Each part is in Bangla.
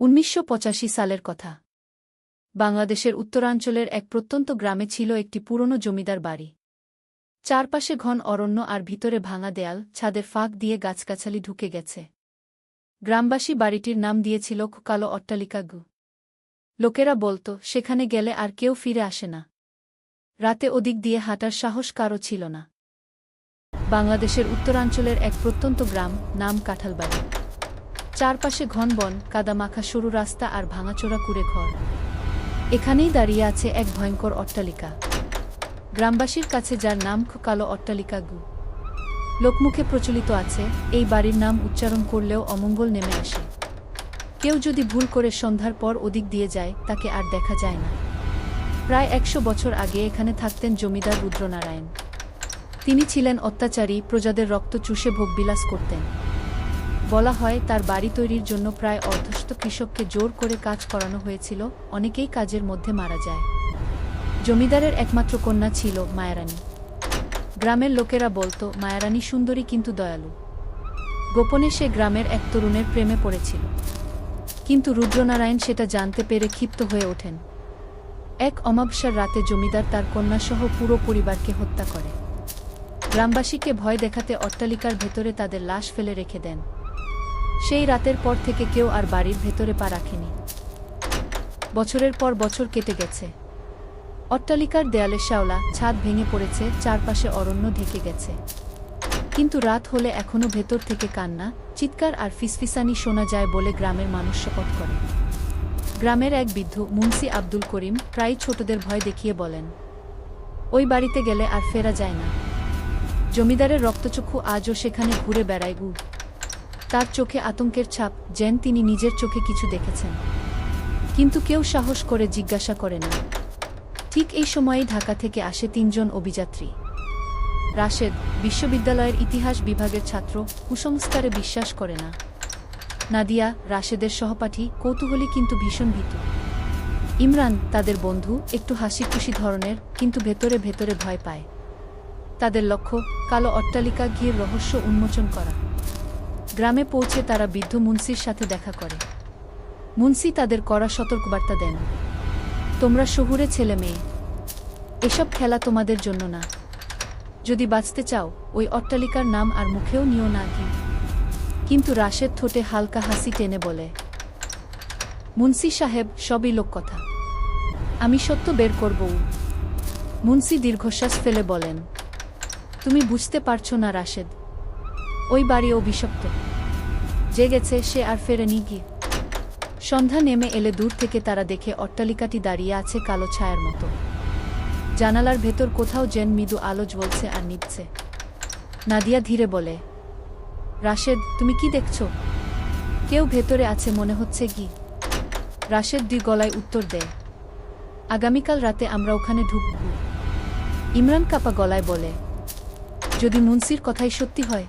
উনিশশো পঁচাশি সালের কথা। বাংলাদেশের উত্তরাঞ্চলের এক প্রত্যন্ত গ্রামে ছিল একটি পুরনো জমিদার বাড়ি। চারপাশে ঘন অরণ্য আর ভিতরে ভাঙা দেয়াল ছাদের ফাঁক দিয়ে গাছগাছালি ঢুকে গেছে। গ্রামবাসী বাড়িটির নাম দিয়েছিল কালো অট্টালিকা গু। লোকেরা বলতো, সেখানে গেলে আর কেউ ফিরে আসে না। রাতে ওদিক দিয়ে হাঁটার সাহস কারও ছিল না। বাংলাদেশের উত্তরাঞ্চলের এক প্রত্যন্ত গ্রাম, নাম কাঁঠালবাড়ি। চারপাশে ঘন বন কাদামাখা সরু রাস্তা আর ভাঙাচোরা কুড়ে ঘর। এখানেই দাঁড়িয়ে আছে এক ভয়ঙ্কর অট্টালিকা। গ্রামবাসীর কাছে যার নাম কালো অট্টালিকা গু। লোকমুখে প্রচলিত আছে, এই বাড়ির নাম উচ্চারণ করলেও অমঙ্গল নেমে আসে। কেউ যদি ভুল করে সন্ধ্যার পর ওদিক দিয়ে যায়, তাকে আর দেখা যায় না। প্রায় একশো বছর আগে এখানে থাকতেন জমিদার রুদ্রনারায়ণ। তিনি ছিলেন অত্যাচারী, প্রজাদের রক্ত চুষে ভোগবিলাস করতেন। বলা হয়, তার বাড়ি তৈরির জন্য প্রায় অর্ধশত কৃষককে জোর করে কাজ করানো হয়েছিল, অনেকেই কাজের মধ্যে মারা যায়। জমিদারের একমাত্র কন্যা ছিল মায়ারানী। গ্রামের লোকেরা বলতো, মায়ারানী সুন্দরী কিন্তু দয়ালু। গোপনে সে গ্রামের এক তরুণের প্রেমে পড়েছিল। কিন্তু রুদ্রনারায়ণ সেটা জানতে পেরে ক্ষিপ্ত হয়ে ওঠেন। এক অমাবস্যার রাতে জমিদার তার কন্যাসহ পুরো পরিবারকে হত্যা করে। গ্রামবাসীকে ভয় দেখাতে অট্টালিকার ভেতরে তাদের লাশ ফেলে রেখে দেন। সেই রাতের পর থেকে কেউ আর বাড়ির ভেতরে পা রাখেনি। বছরের পর বছর কেটে গেছে। অট্টালিকার দেয়ালে শ্যাওলা, ছাদ ভেঙে পড়েছে, চারপাশে অরণ্য ঢেকে গেছে। কিন্তু রাত হলে এখনও ভেতর থেকে কান্না, চিৎকার আর ফিসফিসানি শোনা যায় বলে গ্রামের মানুষ শপথ করে। গ্রামের এক বৃদ্ধ, মুন্সি আব্দুল করিম প্রায় ছোটদের ভয় দেখিয়ে বলেন, ওই বাড়িতে গেলে আর ফেরা যায় না। জমিদারের রক্তচক্ষু আজও সেখানে ঘুরে বেড়ায় গু। তার চোখে আতঙ্কের ছাপ যেন তিনি নিজের চোখে কিছু দেখেছেন। কিন্তু কেউ সাহস করে জিজ্ঞাসা করে না। ঠিক এই সময়েই ঢাকা থেকে আসে তিনজন অভিযাত্রী। রাশেদ, বিশ্ববিদ্যালয়ের ইতিহাস বিভাগের ছাত্র, কুসংস্কারে বিশ্বাস করে না। নাদিয়া, রাশেদের সহপাঠী, কৌতূহলী কিন্তু ভীষণ ভীত। ইমরান, তাদের বন্ধু, একটু হাসি খুশি ধরনের, কিন্তু ভেতরে ভেতরে ভয় পায়। তাদের লক্ষ্য, কালো অট্টালিকা গিয়ে রহস্য উন্মোচন করা। গ্রামে পৌঁছে তারা বৃদ্ধ মুন্সির সাথে দেখা করে। মুন্সি তাদের করা সতর্কবার্তা দেন। তোমরা শহুরে ছেলে মেয়ে, এসব খেলা তোমাদের জন্য না। যদি বাঁচতে চাও, ওই অট্টালিকার নাম আর মুখেও নিও না কি কিন্তু রাশেদ ঠোঁটে হালকা হাসি টেনে বলে, মুন্সি সাহেব, সবই লোক কথা আমি সত্য বের করব মুন্সি দীর্ঘশ্বাস ফেলে বলেন, তুমি বুঝতে পারছ না রাশেদ ওই বাড়ি অভিশপ্ত যে গেছে, সে আর ফেরেনি গিয়ে। সন্ধ্যা নেমে এলে দূর থেকে তারা দেখে অট্টালিকাটি দাঁড়িয়ে আছে কালো ছায়ার মতো। জানালার ভেতর কোথাও যেন মৃদু আলো জ্বলছে আর নিচ্ছে নাদিয়া ধীরে বলে, রাশেদ, তুমি কি দেখছ? কেউ ভেতরে আছে মনে হচ্ছে কি রাশেদ দুই গলায় উত্তর দেয়, আগামীকাল রাতে আমরা ওখানে ঢুকব। ইমরান কাপা গলায় বলে, যদি মুন্সির কথাই সত্যি হয়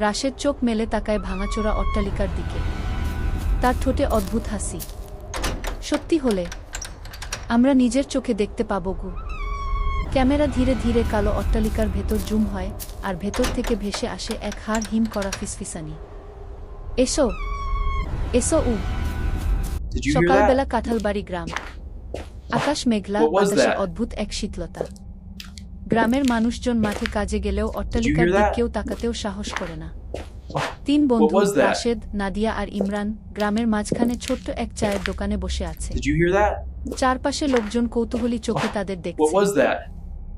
রাশেদ চোখ মেলে তাকায় ভাঙাচোরা অট্টালিকার দিকে। তার ঠোঁটে অদ্ভুত হাসি। সত্যি হলে আমরা নিজের চোখে দেখতে পাবো গু। ক্যামেরা ধীরে ধীরে কালো অট্টালিকার ভেতর জুম হয় আর ভেতর থেকে ভেসে আসে এক হাড় হিম করা ফিসফিসানি। এসো এসো উ। সকালবেলা কাঁঠালবাড়ি গ্রাম। আকাশ মেঘলা? অদ্ভুত এক শীতলতা। গ্রামের মানুষজন মাঠে কাজে গেলেও অট্টালিকার hear দিক কেউ তাকাতেও সাহস করে না। তিন বন্ধু রাশেদ নাদিয়া আর ইমরান গ্রামের মাঝখানে ছোট্ট এক চায়ের দোকানে বসে আছে? চারপাশে লোকজন কৌতূহলী চোখে তাদের দেখছে।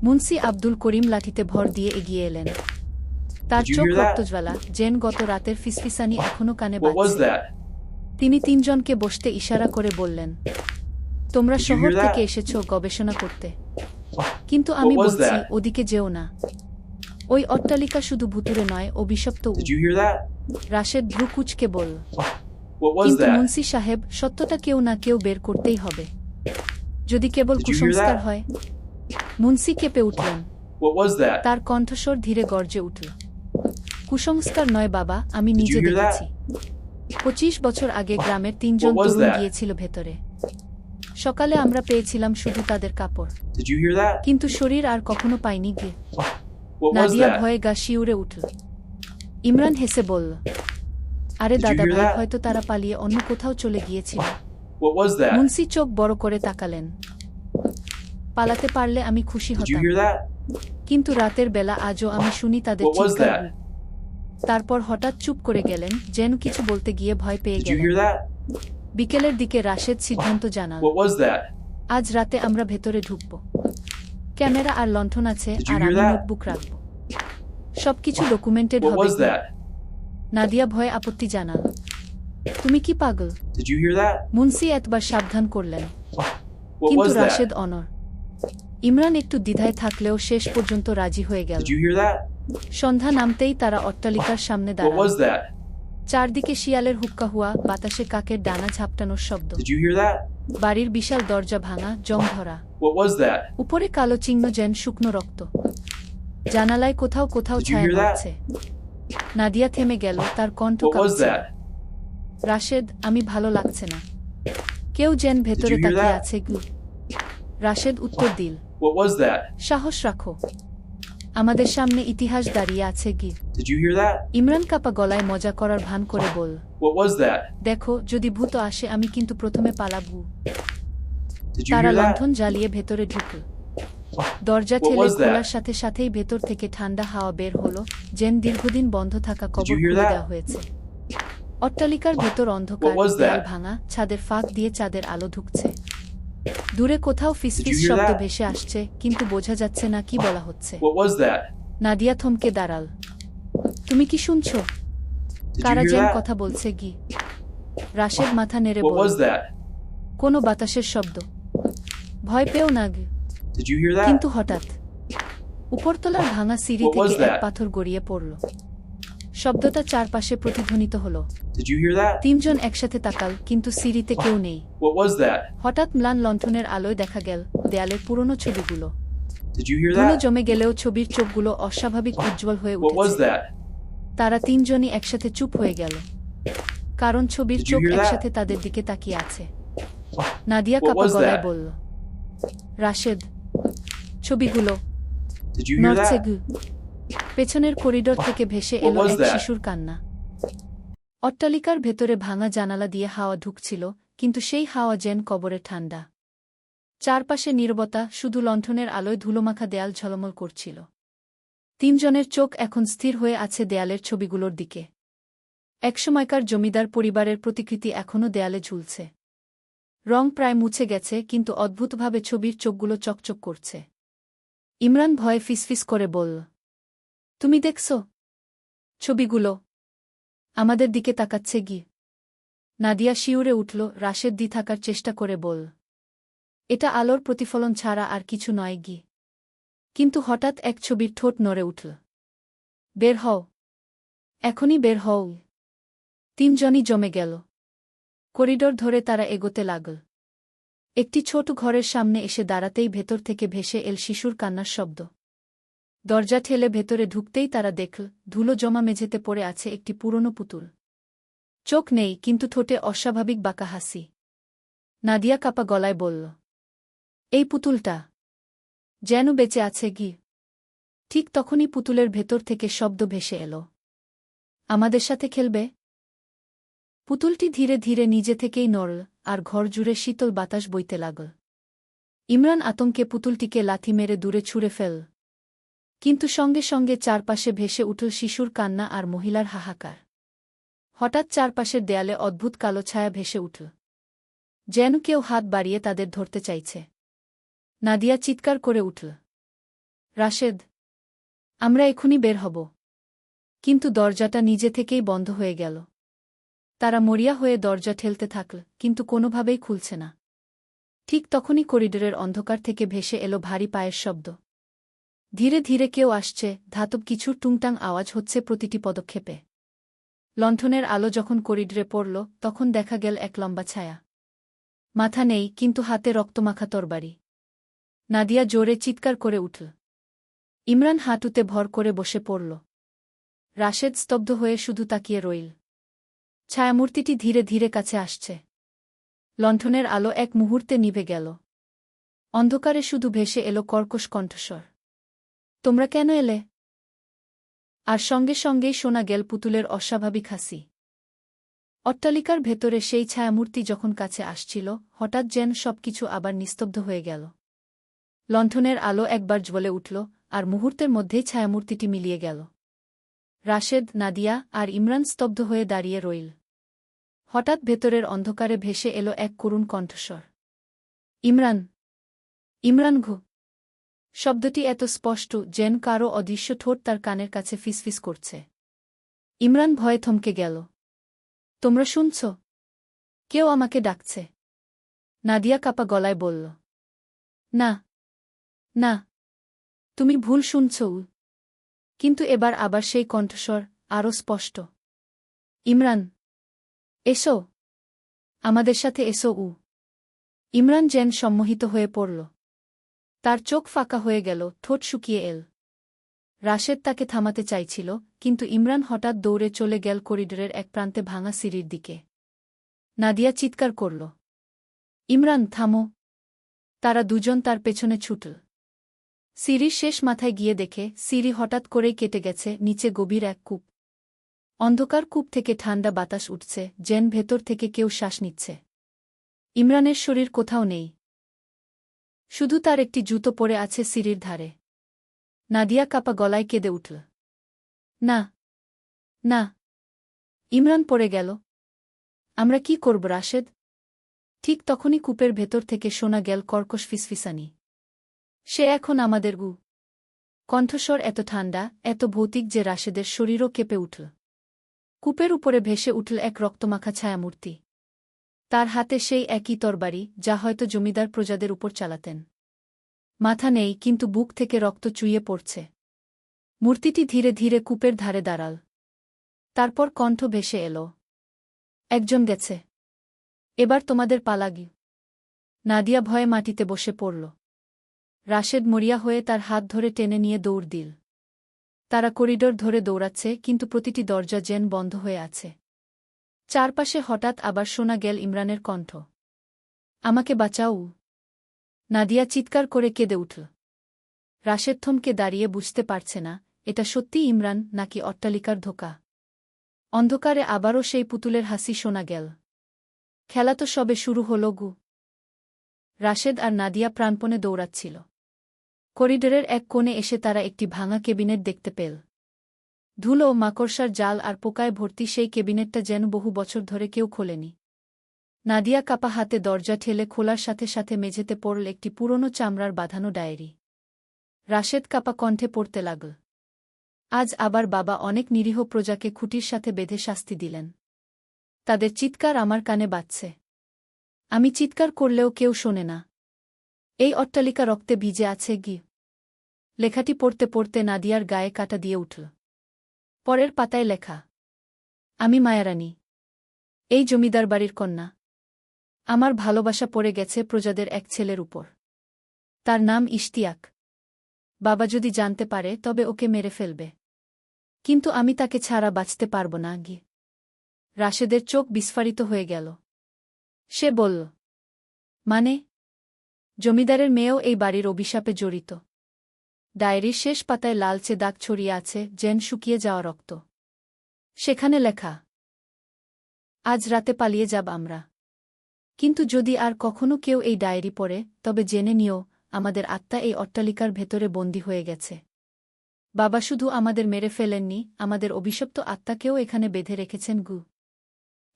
মুন্সি আব্দুল করিম লাঠিতে ভর দিয়ে এগিয়ে এলেন। তার চোখ রক্তজ্বালা জেন গত রাতের ফিসফিসানি এখনও কানে বাজছে। তিনি তিনজনকে বসতে ইশারা করে বললেন তোমরা শহর থেকে এসেছ গবেষণা করতে। কিন্তু আমি বলছি ওদিকে যেও না। ওই অট্টালিকা শুধু ভুতুরে নয় অভিশপ্ত? রাশেদ ভ্রু কুচকে বলল কিন্তু মুন্সি সাহেব সত্যটা কেউ না কেউ বের করতেই হবে। যদি কেবল কুসংস্কার হয়। মুন্সি কেঁপে উঠলেন? তার কণ্ঠস্বর ধীরে গর্জে উঠল। কুসংস্কার নয় বাবা আমি নিজে দেখেছি। পঁচিশ বছর আগে গ্রামের তিনজন তরুণ গিয়েছিল ভেতরে। সকালে আমরা পেয়েছিলাম শুধু তাদের কাপড় Did you hear that? কিন্তু শরীর আর কখনো পাইনি গিয়ে What was নাদিয়া that? ভয়ে গা শিউরে উঠল ইমরান হেসে বলল আরে Did you দাদা hear ভাই that? হয়তো তারা পালিয়ে অন্য কোথাও চলে গিয়েছিল What was that? মুন্সি চোখ বড় করে তাকালেন পালাতে পারলে আমি খুশি Did you হতাম hear that? কিন্তু রাতের বেলা আজও আমি শুনি তাদের What was চিৎকার that? তারপর হঠাৎ চুপ করে গেলেন যেন কিছু বলতে গিয়ে ভয় পেয়ে Did you গেলেন hear that? বিকেলের দিকে রাশেদ সিদ্ধান্ত জানান What was that? আজ রাতে আমরা ভেতরে ঢুকব ক্যামেরা আর লণ্ঠন আছে Did you আর hear আমি that? নোটবুক রাখব সবকিছু ডকুমেন্টেড What হবে that? নাদিয়া ভয়ে আপত্তি জানাল তুমি কি পাগল Did you hear that? Munshi একবার সাবধান করলেন What কিন্তু was রাশেদ that? অনর ইমরান একটু দ্বিধায় থাকলেও শেষ পর্যন্ত রাজি হয়ে গেল Did you hear that? সন্ধ্যা নামতেই তারা অট্টালিকার সামনে What was that? চারদিকে শিয়ালের হুক্কা হুয়া বাতাসে কাকের ডানা ঝাপটানোর শব্দ Did you hear that? বাড়ির বিশাল দরজা ভাঙা জং ধরা What was that? উপরে কালো চিহ্ন যেন শুকনো রক্ত জানালায় কোথাও কোথাও Did you ছায়া hear that? পড়ছে নাদিয়া থেমে গেল তার কণ্ঠ What was কাঁপছে that? রাশেদ আমি ভালো লাগছে না কেউ যেন ভেতরে Did you hear তাকিয়ে that? আছে গু রাশেদ উত্তর দিল What was that? সাহস রাখো আমাদের সামনে ইতিহাস দাঁড়িয়ে আছে গি Did you hear that? Imran কাপা গলায় মজা করার ভান করে বল What was that? দেখো যদি ভূত আসে আমি কিন্তু প্রথমে পালাবু Did you তারা hear that? লণ্ঠন জ্বালিয়ে ভেতরে ঢুকল দরজা What ঠেলে was that? খোলার সাথে সাথেই ভেতর থেকে ঠান্ডা হাওয়া বের হলো যেন দীর্ঘদিন বন্ধ থাকা কবর hear খুলে that? দেওয়া হয়েছে অট্টালিকার ভেতর অন্ধকার What was দেয়াল ভাঙা ছাদের ফাঁক দিয়ে চাঁদের আলো ঢুকছে দূরে কোথাও ফিসফিস শব্দ ভেসে আসছে কিন্তু বোঝা যাচ্ছে না কি বলা হচ্ছে? নাদিয়া থমকে দাঁড়াল। তুমি কি শুনছো? কারা যেন কথা বলছে কি রাশেদ মাথা নেড়ে বলল? কোনো বাতাসের শব্দ। ভয় পেও না গে? কিন্তু হঠাৎ উপরতলার ভাঙা সিঁড়ি থেকে এক পাথর গড়িয়ে পড়ল। শব্দটা চারপাশে প্রতিধ্বনিত হলো? তিনজন একসাথে তাকাল কিন্তু সিঁড়িতে কেউ নেই? হঠাৎ ম্লান লণ্ঠনের আলোয় দেখা গেল দেয়ালের পুরনো ছবিগুলো। ধুলো জমে গেলেও ছবির চোখগুলো অস্বাভাবিক উজ্জ্বল হয়ে উঠেছে তারা তিনজনই একসাথে চুপ হয়ে গেল। কারণ ছবির চোখ একসাথে তাদের দিকে তাকিয়ে আছে। নাদিয়া কাপা গলায় বলল রাশেদ ছবিগুলো Did পেছনের করিডোর থেকে ভেসে এলো এক শিশুর কান্না। অট্টালিকার ভেতরে ভাঙা জানালা দিয়ে হাওয়া ঢুকছিল কিন্তু সেই হাওয়া যেন কবরে ঠান্ডা। চারপাশে নীরবতা শুধু লণ্ঠনের আলোয় ধুলোমাখা দেয়াল ঝলমল করছিল। তিনজনের চোখ এখন স্থির হয়ে আছে দেয়ালের ছবিগুলোর দিকে। একসময়কার জমিদার পরিবারের প্রতিকৃতি এখনও দেয়ালে ঝুলছে। রং প্রায় মুছে গেছে কিন্তু অদ্ভুতভাবে ছবির চোখগুলো চকচক করছে। ইমরান ভয়ে ফিসফিস করে বলল তুমি দেখছ? ছবিগুলো। আমাদের দিকে তাকাচ্ছে গি। নাদিয়া শিউরে উঠল রাশের দি থাকার চেষ্টা করে বল। এটা আলোর প্রতিফলন ছাড়া আর কিছু নয় গি। কিন্তু হঠাৎ এক ছবির ঠোঁট নড়ে উঠল। বের হও। এখনই বের হও। তিনজনই জমে গেল। করিডোর ধরে তারা এগোতে লাগল। একটি ছোট ঘরের সামনে এসে দাঁড়াতেই ভেতর থেকে ভেসে এল শিশুর কান্নার শব্দ। দরজা ঠেলে ভেতরে ঢুকতেই তারা দেখল, ধুলো জমা মেঝেতে পড়ে আছে একটি পুরনো পুতুল। চোখ নেই, কিন্তু ঠোঁটে অস্বাভাবিক বাঁকা হাসি। নাদিয়া কাপা গলায় বলল, এই পুতুলটা যেন বেঁচে আছে গি ঠিক তখনই পুতুলের ভেতর থেকে শব্দ ভেসে এল, আমাদের সাথে খেলবে? পুতুলটি ধীরে ধীরে নিজে থেকেই নড়ল, আর ঘর জুড়ে শীতল বাতাস বইতে লাগল। ইমরান আতঙ্কে পুতুলটিকে লাথি মেরে দূরে ছুঁড়ে ফেল কিন্তু সঙ্গে সঙ্গে চারপাশে ভেসে উঠল শিশুর কান্না আর মহিলার হাহাকার। হঠাৎ চারপাশের দেয়ালে অদ্ভুত কালো ছায়া ভেসে উঠল। যেন কেউ হাত বাড়িয়ে তাদের ধরতে চাইছে। নাদিয়া চিৎকার করে উঠল, রাশেদ, আমরা এখনই বের হব। কিন্তু দরজাটা নিজে থেকেই বন্ধ হয়ে গেল। তারা মরিয়া হয়ে দরজা ঠেলতে থাকল, কিন্তু কোনোভাবেই খুলছে না। ঠিক তখনই করিডোরের অন্ধকার থেকে ভেসে এলো ভারী পায়ের শব্দ। ধীরে ধীরে কেউ আসছে, ধাতব কিছুর টুংটাং আওয়াজ হচ্ছে প্রতিটি পদক্ষেপে। লণ্ঠনের আলো যখন করিডোরে পড়ল, তখন দেখা গেল এক লম্বা ছায়া। মাথা নেই, কিন্তু হাতে রক্তমাখা তরবারি। নাদিয়া জোরে চিৎকার করে উঠল। ইমরান হাঁটুতে ভর করে বসে পড়ল। রাশেদ স্তব্ধ হয়ে শুধু তাকিয়ে রইল। ছায়ামূর্তিটি ধীরে ধীরে কাছে আসছে। লণ্ঠনের আলো এক মুহূর্তে নিভে গেল। অন্ধকারে শুধু ভেসে এলো কর্কশ কণ্ঠস্বর। তোমরা কেন এলে? আর সঙ্গে সঙ্গেই শোনা গেল পুতুলের অস্বাভাবিক হাসি। অট্টালিকার ভেতরে সেই ছায়ামূর্তি যখন কাছে আসছিল, হঠাৎ যেন সবকিছু আবার নিস্তব্ধ হয়ে গেল। লণ্ঠনের আলো একবার জ্বলে উঠল, আর মুহূর্তের মধ্যেই ছায়ামূর্তিটি মিলিয়ে গেল। রাশেদ, নাদিয়া আর ইমরান স্তব্ধ হয়ে দাঁড়িয়ে রইল। হঠাৎ ভেতরের অন্ধকারে ভেসে এলো এক করুণ কণ্ঠস্বর। ইমরান ইমরান ঘু। শব্দটি এত স্পষ্ট যেন কারও অদৃশ্য ঠোঁট তার কানের কাছে ফিসফিস করছে। ইমরান ভয়ে থমকে গেল। তোমরা শুনছ? কেউ আমাকে ডাকছে। নাদিয়া কাপা গলায় বলল। না না, তুমি ভুল শুনছ। কিন্তু এবার আবার সেই কণ্ঠস্বর আরও স্পষ্ট। ইমরান, এসো। আমাদের সাথে এসো উ। ইমরান জেন সম্মোহিত হয়ে পড়ল। তার চোখ ফাঁকা হয়ে গেল, ঠোঁট শুকিয়ে এল। রাশেদ তাকে থামাতে চাইছিল, কিন্তু ইমরান হঠাৎ দৌড়ে চলে গেল করিডোরের এক প্রান্তে ভাঙা সিঁড়ির দিকে। নাদিয়া চিৎকার করল, ইমরান, থামো। তারা দুজন তার পেছনে ছুটল। সিঁড়ির শেষ মাথায় গিয়ে দেখে, সিঁড়ি হঠাৎ করেই কেটে গেছে, নিচে গভীর এক কূপ। অন্ধকার কূপ থেকে ঠান্ডা বাতাস উঠছে, যেন ভেতর থেকে কেউ শ্বাস নিচ্ছে। ইমরানের শরীর কোথাও নেই। শুধু তার একটি জুতো পরে আছে সিঁড়ির ধারে। নাদিয়া কাপা গলায় কেঁদে উঠল। না না। ইমরান পড়ে গেল। আমরা কি করব, রাশেদ? ঠিক তখনই কূপের ভেতর থেকে শোনা গেল কর্কশ ফিসফিসানি। সে এখন আমাদের গু। কণ্ঠস্বর এত ঠান্ডা এত ভৌতিক যে রাশেদের শরীরও কেঁপে উঠল। কূপের উপরে ভেসে উঠল এক রক্তমাখা ছায়ামূর্তি। তার হাতে সেই একই তরবারি, যা হয়তো জমিদার প্রজাদের উপর চালাতেন। মাথা নেই, কিন্তু বুক থেকে রক্ত চুইয়ে পড়ছে। মূর্তিটি ধীরে ধীরে কূপের ধারে দাঁড়াল। তারপর কণ্ঠ ভেসে এল, একজন গেছে। এবার তোমাদের পালাগি নাদিয়া ভয়ে মাটিতে বসে পড়ল। রাশেদ মরিয়া হয়ে তার হাত ধরে টেনে নিয়ে দৌড় দিল। তারা করিডোর ধরে দৌড়াচ্ছে, কিন্তু প্রতিটি দরজা জেন বন্ধ হয়ে আছে। চারপাশে হঠাৎ আবার শোনা গেল ইমরানের কণ্ঠ। আমাকে বাঁচাও। নাদিয়া চিৎকার করে কেঁদে উঠল। রাশেদ থমকে দাঁড়িয়ে বুঝতে পারছে না, এটা সত্যি ইমরান নাকি অট্টালিকার ধোকা। অন্ধকারে আবারও সেই পুতুলের হাসি শোনা গেল। খেলা তো সবে শুরু হল গু। রাশেদ আর নাদিয়া প্রাণপণে দৌড়াচ্ছিল। করিডোরের এক কোণে এসে তারা একটি ভাঙা কেবিনেট দেখতে পেল। ধুলো মাকড়সার জাল আর পোকায় ভর্তি সেই কেবিনেটটা যেন বহু বছর ধরে কেউ খোলেনি। নাদিয়া কাপা হাতে দরজা ঠেলে খোলার সাথে সাথে মেঝেতে পড়ল একটি পুরনো চামড়ার বাঁধানো ডায়েরি। রাশেদ কাপা কণ্ঠে পড়তে লাগল। আজ আবার বাবা অনেক নিরীহ প্রজাকে খুঁটির সাথে বেঁধে শাস্তি দিলেন। তাদের চিৎকার আমার কানে বাজছে। আমি চিৎকার করলেও কেউ শোনে না। এই অট্টালিকা রক্তে ভিজে আছে গি লেখাটি পড়তে পড়তে নাদিয়ার গায়ে কাটা দিয়ে উঠল। পরের পাতায় লেখা। আমি মায়ারানী। এই জমিদার বাড়ির কন্যা। আমার ভালোবাসা পড়ে গেছে প্রজাদের এক ছেলের উপর। তার নাম ইশতিয়াক। বাবা যদি জানতে পারে, তবে ওকে মেরে ফেলবে। কিন্তু আমি তাকে ছাড়া বাঁচতে পারব না গি রাশেদের চোখ বিস্ফারিত হয়ে গেল। সে বলল মানে? জমিদারের মেয়েও এই বাড়ির অভিশাপে জড়িত। ডায়েরির শেষ পাতায় লালচে দাগ ছড়িয়ে আছে জেন শুকিয়ে যাওয়া রক্ত। সেখানে লেখা, আজ রাতে পালিয়ে যাব আমরা। কিন্তু যদি আর কখনো কেউ এই ডায়েরি পড়ে, তবে জেনে নিও, আমাদের আত্মা এই অট্টালিকার ভেতরে বন্দী হয়ে গেছে। বাবা শুধু আমাদের মেরে ফেলেননি, আমাদের অভিশপ্ত আত্মাকেও এখানে বেঁধে রেখেছেন গু।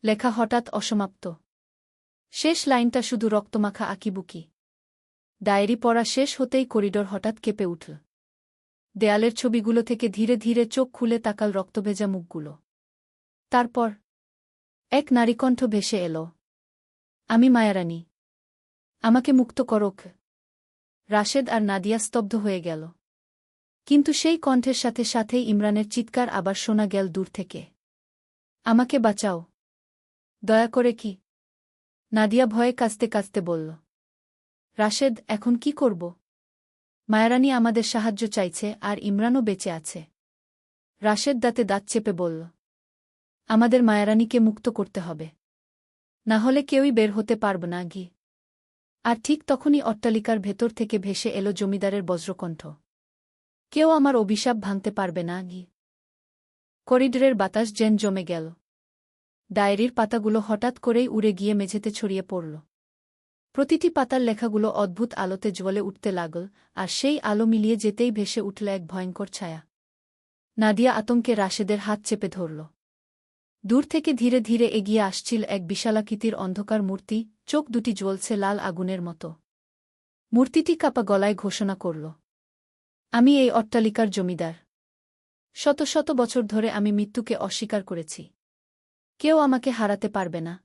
লেখা হঠাৎ অসমাপ্ত। শেষ লাইনটা শুধু রক্তমাখা আঁকিবুকি। ডায়েরি পড়া শেষ হতেই করিডোর হঠাৎ কেঁপে উঠল। দেয়ালের ছবিগুলো থেকে ধীরে ধীরে চোখ খুলে তাকাল রক্তভেজা মুখগুলো। তারপর এক নারীকণ্ঠ ভেসে এল। আমি মায়ারানী। আমাকে মুক্ত করক রাশেদ আর নাদিয়া স্তব্ধ হয়ে গেল। কিন্তু সেই কণ্ঠের সাথে সাথেই ইমরানের চিৎকার আবার শোনা গেল দূর থেকে। আমাকে বাঁচাও। দয়া করে কি? নাদিয়া ভয়ে কাঁচতে কাঁচতে বলল। রাশেদ, এখন কি করব? মায়ারানী আমাদের সাহায্য চাইছে আর ইমরানও বেঁচে আছে। রাশেদ দাঁতে দাঁত চেপে বলল, আমাদের মায়ারানীকে মুক্ত করতে হবে। না হলে কেউই বের হতে পারব না গি আর ঠিক তখনই অট্টালিকার ভেতর থেকে ভেসে এলো জমিদারের বজ্রকণ্ঠ, কেউ আমার অভিশাপ ভাঙতে পারবে না গি করিডোরের বাতাস জেন জমে গেল। ডায়েরির পাতাগুলো হঠাৎ করেই উড়ে গিয়ে মেঝেতে ছড়িয়ে পড়ল। প্রতিটি পাতার লেখাগুলো অদ্ভুত আলোতে জ্বলে উঠতে লাগল, আর সেই আলো মিলিয়ে যেতেই ভেসে উঠল এক ভয়ঙ্কর ছায়া। নাদিয়া আতঙ্কে রাশেদের হাত চেপে ধরল। দূর থেকে ধীরে ধীরে এগিয়ে আসছিল এক বিশালাকৃতির অন্ধকার মূর্তি, চোখ দুটি জ্বলছে লাল আগুনের মতো। মূর্তিটি কাপা গলায় ঘোষণা করল, আমি এই অট্টালিকার জমিদার। শত শত বছর ধরে আমি মৃত্যুকে অস্বীকার করেছি। কেউ আমাকে হারাতে পারবে না।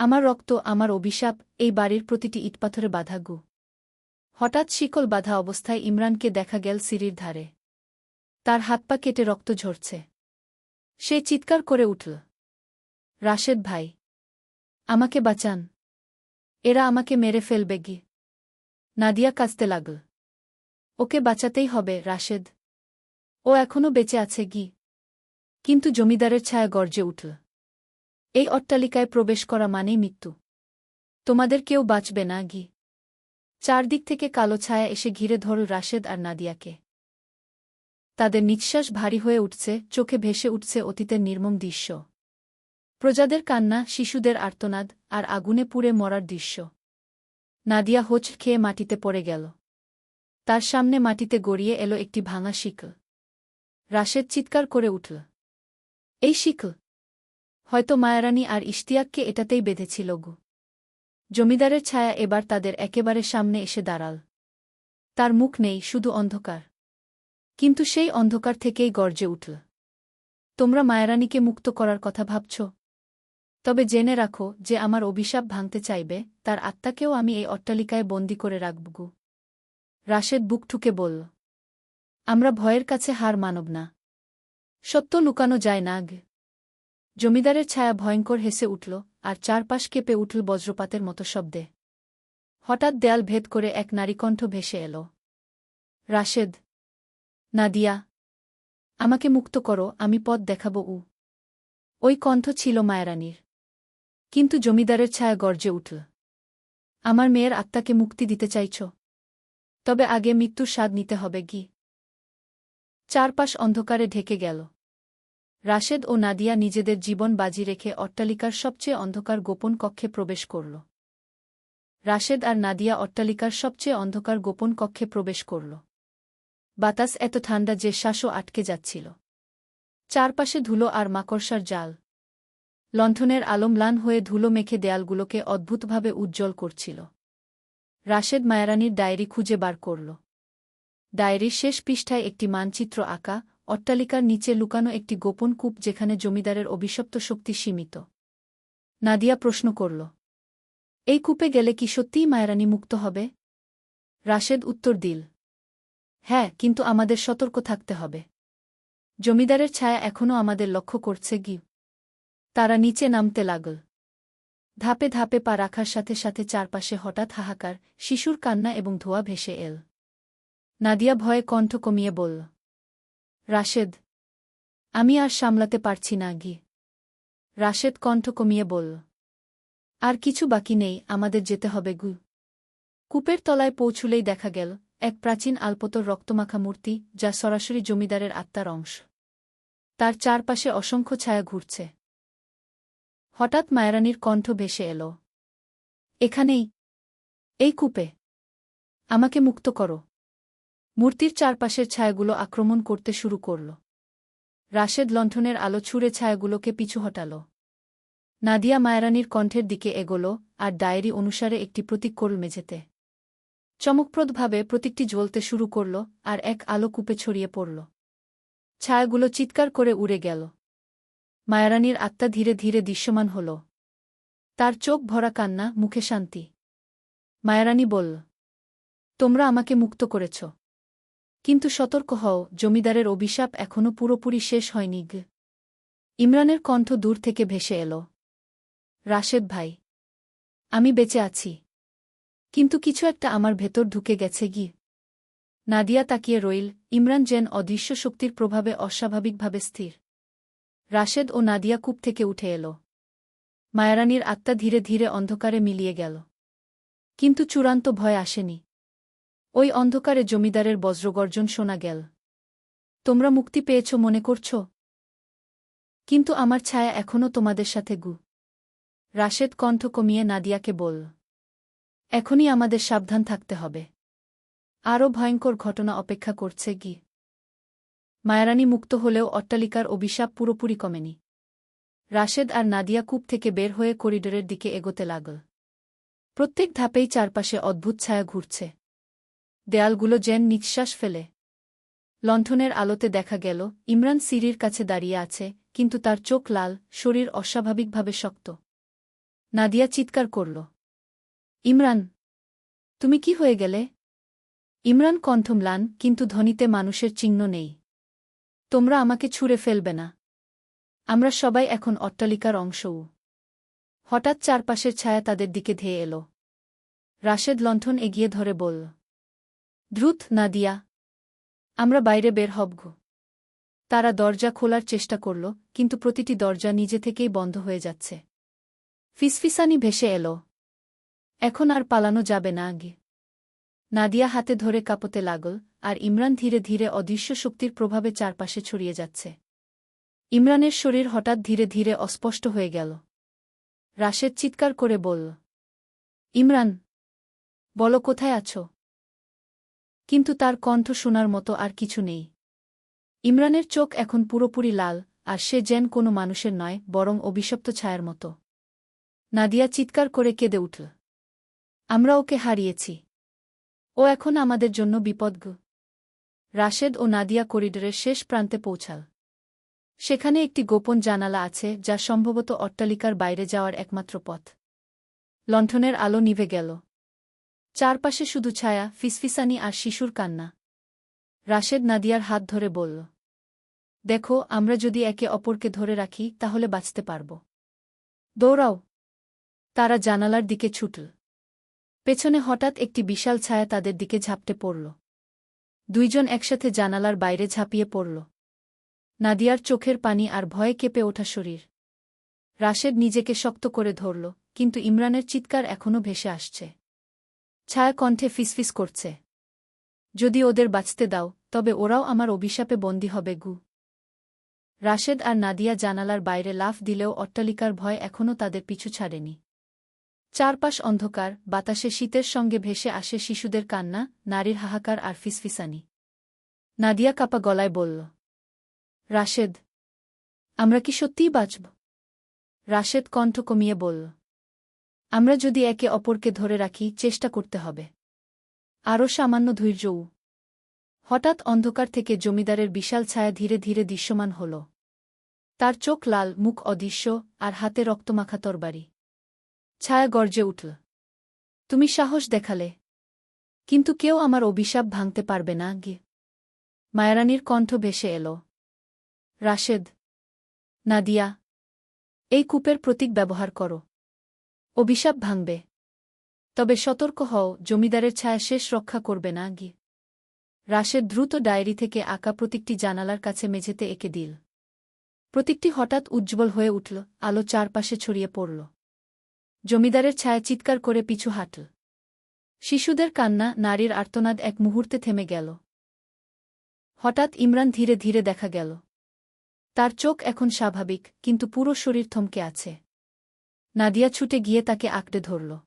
আমার রক্ত, আমার অভিশাপ, এই বাড়ির প্রতিটি ইটপাথরে বাধা গু। হঠাৎ শিকল বাধা অবস্থায় ইমরানকে দেখা গেল সিঁড়ির ধারে। তার হাত পা কেটে রক্ত ঝরছে। সে চিৎকার করে উঠল, রাশেদ ভাই, আমাকে বাঁচান। এরা আমাকে মেরে ফেলবে গি। নাদিয়া কাঁচতে লাগল, ওকে বাঁচাতেই হবে, রাশেদ। ও এখনও বেঁচে আছে গি। কিন্তু জমিদারের ছায়া গর্জে উঠল এই অট্টালিকায় প্রবেশ করা মানেই মৃত্যু। তোমাদের কেউ বাঁচবে না গি চারদিক থেকে কালো ছায়া এসে ঘিরে ধরল রাশেদ আর নাদিয়াকে। তাদের নিঃশ্বাস ভারী হয়ে উঠছে, চোখে ভেসে উঠছে অতীতের নির্মম দৃশ্য। প্রজাদের কান্না, শিশুদের আর্তনাদ আর আগুনে পুড়ে মরার দৃশ্য। নাদিয়া হোচ খেয়ে মাটিতে পড়ে গেল। তার সামনে মাটিতে গড়িয়ে এলো একটি ভাঙা শিকল। রাশেদ চিৎকার করে উঠল, এই শিকল হয়তো মায়ারানী আর ইশতিয়াককে এটাতেই বেঁধেছিল গু। জমিদারের ছায়া এবার তাদের একেবারে সামনে এসে দাঁড়াল। তার মুখ নেই, শুধু অন্ধকার। কিন্তু সেই অন্ধকার থেকেই গর্জে উঠল। তোমরা মায়ারানীকে মুক্ত করার কথা ভাবছ? তবে জেনে রাখো যে আমার অভিশাপ ভাঙতে চাইবে, তার আত্মাকেও আমি এই অট্টালিকায় বন্দি করে রাখব গু। রাশেদ বুক ঠুকে বলল, আমরা ভয়ের কাছে হার মানব না। সত্য লুকানো যায় না গে জমিদারের ছায়া ভয়ঙ্কর হেসে উঠল, আর চারপাশ কেঁপে উঠল বজ্রপাতের মতো শব্দে। হঠাৎ দেয়াল ভেদ করে এক নারীকণ্ঠ ভেসে এল। রাশেদ, নাদিয়া, আমাকে মুক্ত করো, আমি পথ দেখাব উ। ওই কণ্ঠ ছিল মায়ারানীর। কিন্তু জমিদারের ছায়া গর্জে উঠল। আমার মেয়ের আত্মাকে মুক্তি দিতে চাইছ, তবে আগে মৃত্যুর স্বাদ নিতে হবে, গি। চারপাশ অন্ধকারে ঢেকে গেল। রাশেদ ও নাদিয়া নিজেদের জীবন বাজি রেখে অট্টালিকার সবচেয়ে অন্ধকার গোপন কক্ষে প্রবেশ করল। রাশেদ আর নাদিয়া অট্টালিকার সবচেয়ে অন্ধকার গোপন কক্ষে প্রবেশ করল। বাতাস এত ঠান্ডা যে শ্বাসও আটকে যাচ্ছিল। চারপাশে ধুলো আর মাকড়সার জাল। লণ্ঠনের আলমলান হয়ে ধুলো মেখে দেয়ালগুলোকে অদ্ভুতভাবে উজ্জ্বল করছিল। রাশেদ মায়ারানির ডায়েরি খুঁজে বার করল। ডায়েরির শেষ পৃষ্ঠায় একটি মানচিত্র আঁকা অট্টালিকার নিচে লুকানো একটি গোপন কূপ যেখানে জমিদারের অভিশপ্ত শক্তি সীমিত। নাদিয়া প্রশ্ন করল, এই কূপে গেলে কি সত্যিই মায়ারানী মুক্ত হবে? রাশেদ উত্তর দিল হ্যাঁ কিন্তু আমাদের সতর্ক থাকতে হবে। জমিদারের ছায়া এখনও আমাদের লক্ষ্য করছে গি। তারা নিচে নামতে লাগল। ধাপে ধাপে পা রাখার সাথে সাথে চারপাশে হঠাৎ হাহাকার, শিশুর কান্না এবং ধোয়া ভেসে এল। নাদিয়া ভয়ে কণ্ঠ কমিয়ে বলল রাশেদ, আমি আর সামলাতে পারছি না, গি। রাশেদ কণ্ঠ কমিয়ে বলল, আর কিছু বাকি নেই, আমাদের যেতে হবে, গু। কূপের তলায় পৌঁছুলেই দেখা গেল এক প্রাচীন আলপতর রক্তমাখা মূর্তি, যা সরাসরি জমিদারের আত্মার অংশ। তার চারপাশে অসংখ্য ছায়া ঘুরছে। হঠাৎ মায়ারানীর কণ্ঠ ভেসে এল, এখানেই, এই কূপে, আমাকে মুক্ত করো। মূর্তির চারপাশের ছায়াগুলো আক্রমণ করতে শুরু করল। রাশেদ লণ্ঠনের আলো ছুঁড়ে ছায়াগুলোকে পিছু হটাল। নাদিয়া মায়ারানীর কণ্ঠের দিকে এগোল আর ডায়েরি অনুসারে একটি প্রতীক করল মেঝেতে। চমকপ্রদভাবে প্রতীকটি জ্বলতে শুরু করল আর এক আলো কূপে ছড়িয়ে পড়ল। ছায়াগুলো চিৎকার করে উড়ে গেল। মায়ারানীর আত্মা ধীরে ধীরে দৃশ্যমান হল। তার চোখ ভরা কান্না, মুখে শান্তি। মায়ারানী বলল, তোমরা আমাকে মুক্ত করেছ। কিন্তু সতর্ক হও, জমিদারের অভিশাপ এখনও পুরোপুরি শেষ হয়নি গ ইমরানের কণ্ঠ দূর থেকে ভেসে এল। রাশেদ ভাই, আমি বেঁচে আছি। কিন্তু কিছু একটা আমার ভেতর ঢুকে গেছে গি নাদিয়া তাকিয়ে রইল, ইমরান যেন অদৃশ্য শক্তির প্রভাবে অস্বাভাবিকভাবে স্থির। রাশেদ ও নাদিয়া কূপ থেকে উঠে এল। মায়ারানীর আত্মা ধীরে ধীরে অন্ধকারে মিলিয়ে গেল। কিন্তু চূড়ান্ত ভয় আসেনি। ওই অন্ধকারে জমিদারের বজ্রগর্জন শোনা গেল। তোমরা মুক্তি পেয়েছ মনে করছ? কিন্তু আমার ছায়া এখনও তোমাদের সাথে গু। রাশেদ কণ্ঠ কমিয়ে নাদিয়াকে বল, এখনই আমাদের সাবধান থাকতে হবে। আরও ভয়ঙ্কর ঘটনা অপেক্ষা করছে গি। মায়ারানী মুক্ত হলেও অট্টালিকার অভিশাপ পুরোপুরি কমেনি। রাশেদ আর নাদিয়া কূপ থেকে বের হয়ে করিডোরের দিকে এগোতে লাগল। প্রত্যেক ধাপেই চারপাশে অদ্ভুত ছায়া ঘুরছে। দেয়ালগুলো যেন নিঃশ্বাস ফেলে। লণ্ঠনের আলোতে দেখা গেল, ইমরান সিরির কাছে দাঁড়িয়ে আছে, কিন্তু তার চোখ লাল, শরীর অস্বাভাবিকভাবে শক্ত। নাদিয়া চিৎকার করল, ইমরান, তুমি কি হয়ে গেলে? ইমরান কণ্ঠ ম্লান কিন্তু ধনীতে মানুষের চিহ্ন নেই। তোমরা আমাকে ছুঁড়ে ফেলবে না। আমরা সবাই এখন অট্টালিকার অংশও। হঠাৎ চারপাশের ছায়া তাদের দিকে ধেয়ে এল। রাশেদ লণ্ঠন এগিয়ে ধরে বলল দ্রুত, নাদিয়া। আমরা বাইরে বের হবঘ তারা দরজা খোলার চেষ্টা করল, কিন্তু প্রতিটি দরজা নিজে থেকেই বন্ধ হয়ে যাচ্ছে। ফিসফিসানি ভেসে এল। এখন আর পালানো যাবে না আগে। নাদিয়া হাতে ধরে কাঁপতে লাগল, আর ইমরান ধীরে ধীরে অদৃশ্য শক্তির প্রভাবে চারপাশে ছড়িয়ে যাচ্ছে। ইমরানের শরীর হঠাৎ ধীরে ধীরে অস্পষ্ট হয়ে গেল। রাশেদ চিৎকার করে বলল, ইমরান, বলো কোথায় আছো? কিন্তু তার কণ্ঠ শোনার মতো আর কিছু নেই। ইমরানের চোখ এখন পুরোপুরি লাল, আর সে যেন কোনো মানুষের নয়, বরং অভিশপ্ত ছায়ার মতো। নাদিয়া চিৎকার করে কেঁদে উঠল। আমরা ওকে হারিয়েছি। ও এখন আমাদের জন্য বিপদ্গ। রাশেদ ও নাদিয়া করিডোরের শেষ প্রান্তে পৌঁছাল। সেখানে একটি গোপন জানালা আছে, যা সম্ভবত অট্টালিকার বাইরে যাওয়ার একমাত্র পথ। লণ্ঠনের আলো নিভে গেল। চারপাশে শুধু ছায়া, ফিসফিসানি আর শিশুর কান্না। রাশেদ নাদিয়ার হাত ধরে বলল, দেখো, আমরা যদি একে অপরকে ধরে রাখি, তাহলে বাঁচতে পারব। দৌড়াও। তারা জানালার দিকে ছুটল। পেছনে হঠাৎ একটি বিশাল ছায়া তাদের দিকে ঝাপটে পড়ল। দুইজন একসাথে জানালার বাইরে ঝাঁপিয়ে পড়ল। নাদিয়ার চোখের পানি আর ভয়ে কেঁপে ওঠা শরীর। রাশেদ নিজেকে শক্ত করে ধরল, কিন্তু ইমরানের চিৎকার এখনও ভেসে আসছে। ছায়া কণ্ঠে ফিসফিস করছে। যদি ওদের বাঁচতে দাও, তবে ওরাও আমার অভিশাপে বন্দী হবে, গু। রাশেদ আর নাদিয়া জানালার বাইরে লাফ দিলেও অট্টালিকার ভয় এখনও তাদের পিছু ছাড়েনি। চারপাশ অন্ধকার, বাতাসে শীতের সঙ্গে ভেসে আসে শিশুদের কান্না, নারীর হাহাকার আর ফিসফিসানি। নাদিয়া কাপা গলায় বলল, রাশেদ, আমরা কি সত্যিই বাঁচব? রাশেদ কণ্ঠ কমিয়ে বলল আমরা যদি একে অপরকে ধরে রাখি, চেষ্টা করতে হবে। আরও সামান্য ধৈর্যও হঠাৎ অন্ধকার থেকে জমিদারের বিশাল ছায়া ধীরে ধীরে দৃশ্যমান হল। তার চোখ লাল, মুখ অদৃশ্য, আর হাতে রক্তমাখা তরবারি। ছায়া গর্জে উঠল। তুমি সাহস দেখালে। কিন্তু কেউ আমার অভিশাপ ভাঙতে পারবে না, গে মায়ারানীর কণ্ঠ ভেসে এল। রাশেদ, নাদিয়া, এই কূপের প্রতীক ব্যবহার করো। অভিশাপ ভাঙবে। তবে সতর্ক হও, জমিদারের ছায়া শেষ রক্ষা করবে না গি রাশের দ্রুত ডায়েরি থেকে আঁকা প্রতীকটি জানালার কাছে মেঝেতে এঁকে দিল। প্রতীকটি হঠাৎ উজ্জ্বল হয়ে উঠল, আলো চারপাশে ছড়িয়ে পড়ল। জমিদারের ছায়া চিৎকার করে পিছু হাঁটল। শিশুদের কান্না, নারীর আর্তনাদ এক মুহূর্তে থেমে গেল। হঠাৎ ইমরান ধীরে ধীরে দেখা গেল। তার চোখ এখন স্বাভাবিক, কিন্তু পুরো শরীর থমকে আছে। নাদিয়া ছুটে গিয়ে তাকে আঁকড়ে ধরল।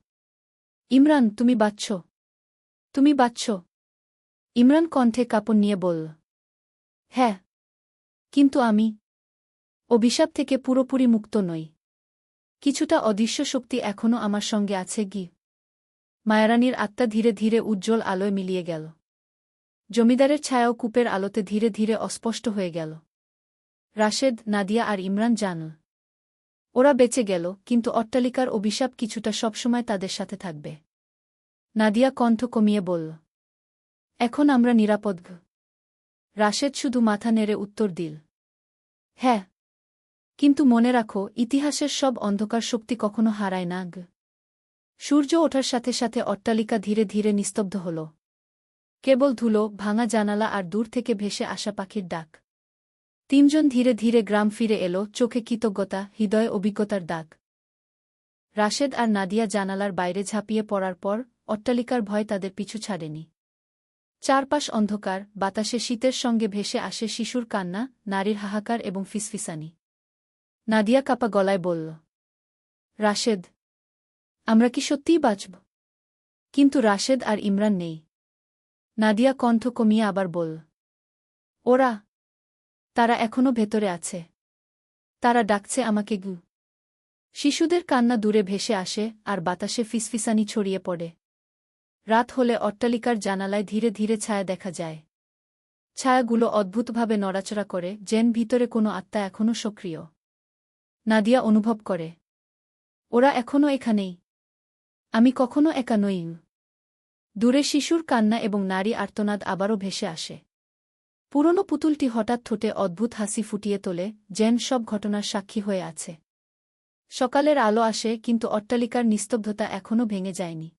ইমরান, তুমি বাচ্ছ। তুমি বাচ্ছ। ইমরান কণ্ঠে কাপড় নিয়ে বলল হ্যাঁ কিন্তু আমি অভিশাপ থেকে পুরোপুরি মুক্ত নই। কিছুটা অদৃশ্য শক্তি এখনও আমার সঙ্গে আছে গি মায়ারানীর আত্মা ধীরে ধীরে উজ্জ্বল আলোয় মিলিয়ে গেল। জমিদারের ছায়াও কূপের আলোতে ধীরে ধীরে অস্পষ্ট হয়ে গেল। রাশেদ, নাদিয়া আর ইমরান জানল ওরা বেঁচে গেল, কিন্তু অট্টালিকার অভিশাপ কিছুটা সবসময় তাদের সাথে থাকবে নাদিয়া কণ্ঠ কমিয়ে বলল, এখন আমরা নিরাপদ রাশেদ শুধু মাথা নেড়ে উত্তর দিল হ্যাঁ কিন্তু মনে রাখো, ইতিহাসের সব অন্ধকার শক্তি কখনো হারায় না। সূর্য ওঠার সাথে সাথে অট্টালিকা ধীরে ধীরে নিস্তব্ধ হল কেবল ধুলো, ভাঙা জানালা আর দূর থেকে ভেসে আসা পাখির ডাক তিনজন ধীরে ধীরে গ্রাম ফিরে এলো, চোখে কৃতজ্ঞতা, হৃদয়ে অভিজ্ঞতার দাগ। রাশেদ আর নাদিয়া জানালার বাইরে ঝাঁপিয়ে পড়ার পর, অট্টালিকার ভয় তাদের পিছু ছাড়েনি। চারপাশ অন্ধকার, বাতাসে শীতের সঙ্গে ভেসে আসে শিশুর কান্না, নারীর হাহাকার এবং ফিসফিসানি। নাদিয়া কাপা গলায় বলল, রাশেদ, আমরা কি সত্যিই বাঁচব? কিন্তু রাশেদ আর ইমরান নেই। নাদিয়া কণ্ঠ কমিয়ে আবার বলল, ওরা তারা এখনও ভেতরে আছে। তারা ডাকছে আমাকে, গু। শিশুদের কান্না দূরে ভেসে আসে আর বাতাসে ফিসফিসানি ছড়িয়ে পড়ে। রাত হলে অট্টালিকার জানালায় ধীরে ধীরে ছায়া দেখা যায়। ছায়াগুলো অদ্ভুতভাবে নড়াচড়া করে, যেন ভিতরে কোনো আত্মা এখনও সক্রিয়। নাদিয়া অনুভব করে, ওরা এখনও এখানেই। আমি কখনো একা নই দূরে শিশুর কান্না এবং নারী আর্তনাদ আবারও ভেসে আসে। পুরনো পুতুলটি হঠাৎ ঠোঁটে অদ্ভুত হাসি ফুটিয়ে তোলে, যেন সব ঘটনার সাক্ষী হয়ে আছে। সকালের আলো আসে, কিন্তু অট্টালিকার নিস্তব্ধতা এখনও ভেঙে যায়নি।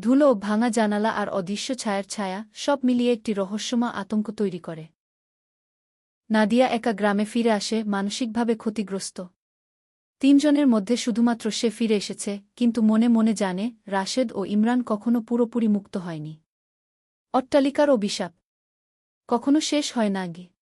ধুলো, ভাঙা জানালা আর অদৃশ্য ছায়ার ছায়া সব মিলিয়ে একটি রহস্যময় আতঙ্ক তৈরি করে। নাদিয়া একা গ্রামে ফিরে আসে, মানসিকভাবে ক্ষতিগ্রস্ত। তিনজনের মধ্যে শুধুমাত্র সে ফিরে এসেছে, কিন্তু মনে মনে জানে, রাশেদ ও ইমরান কখনো পুরোপুরি মুক্ত হয়নি। অট্টালিকার অভিশাপ। কখনো শেষ হয় না গিয়ে